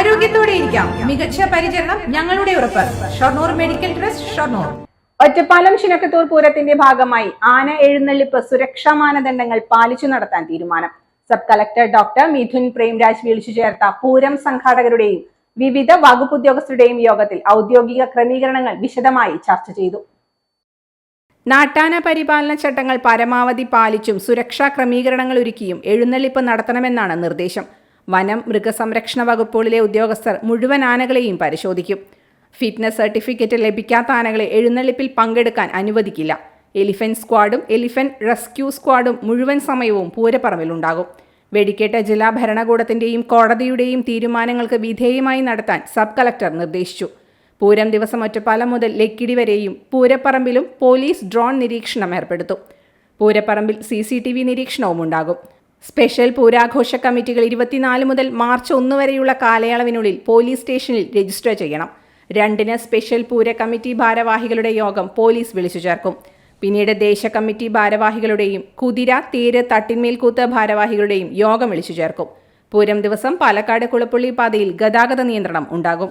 ആരോഗ്യത്തോടെ ഇരിക്കാം. മികച്ച പരിചരണം ഞങ്ങളുടെ ഉറപ്പ്. Shoranur medical trust Shoranur. Ottapalam Chinakkathoor പൂരത്തിന്റെ ഭാഗമായി ആന എഴുന്നള്ളിപ്പ് സുരക്ഷാ മാനദണ്ഡങ്ങൾ പാലിച്ചു നടത്താൻ തീരുമാനം. Sub collector doctor Mithun Premraj വിളിച്ചു ചേർത്ത പൂരം സംഘാടകരുടെയും വിവിധ വകുപ്പ് ഉദ്യോഗസ്ഥരുടെയും യോഗത്തിൽ ഔദ്യോഗിക ക്രമീകരണങ്ങൾ വിശദമായി ചർച്ച ചെയ്തു. നാട്ടാന പരിപാലന ചട്ടങ്ങൾ പരമാവധി പാലിച്ചും സുരക്ഷാ ക്രമീകരണങ്ങൾ ഒരുക്കിയും എഴുന്നള്ളിപ്പ് നടത്തണമെന്നാണ് നിർദ്ദേശം. വനം മൃഗസംരക്ഷണ വകുപ്പുകളിലെ ഉദ്യോഗസ്ഥർ മുഴുവൻ ആനകളെയും പരിശോധിക്കും. ഫിറ്റ്നസ് സർട്ടിഫിക്കറ്റ് ലഭിക്കാത്ത ആനകളെ എഴുന്നള്ളിപ്പിൽ പങ്കെടുക്കാൻ അനുവദിക്കില്ല. എലിഫന്റ് സ്ക്വാഡും എലിഫന്റ് റെസ്ക്യൂ സ്ക്വാഡും മുഴുവൻ സമയവും പൂരപ്പറമ്പിലുണ്ടാകും. വെടിക്കേട്ട ജില്ലാ ഭരണകൂടത്തിന്റെയും കോടതിയുടെയും തീരുമാനങ്ങൾക്ക് വിധേയമായി നടത്താൻ സബ് കളക്ടർ നിർദ്ദേശിച്ചു. പൂരം ദിവസം ഒറ്റപ്പാലം മുതൽ ലക്കിടി വരെയും പൂരപ്പറമ്പിലും പോലീസ് ഡ്രോൺ നിരീക്ഷണം ഏർപ്പെടുത്തും. പൂരപ്പറമ്പിൽ സി സി ടി വി നിരീക്ഷണവും ഉണ്ടാകും സ്പെഷ്യൽ പൂരാഘോഷ കമ്മിറ്റികൾ ഇരുപത്തിനാല് മുതൽ മാർച്ച് ഒന്ന് വരെയുള്ള കാലയളവിനുള്ളിൽ പോലീസ് സ്റ്റേഷനിൽ രജിസ്റ്റർ ചെയ്യണം. രണ്ടിന് സ്പെഷ്യൽ പൂര കമ്മിറ്റി ഭാരവാഹികളുടെ യോഗം പോലീസ് വിളിച്ചു ചേർക്കും. പിന്നീട് ദേശ കമ്മിറ്റി ഭാരവാഹികളുടെയും കുതിര തേര് തട്ടിന്മേൽക്കൂത്ത് ഭാരവാഹികളുടെയും യോഗം വിളിച്ചു ചേർക്കും. പൂരം ദിവസം പാലക്കാട് കുളപ്പള്ളി പാതയിൽ ഗതാഗത നിയന്ത്രണം ഉണ്ടാകും.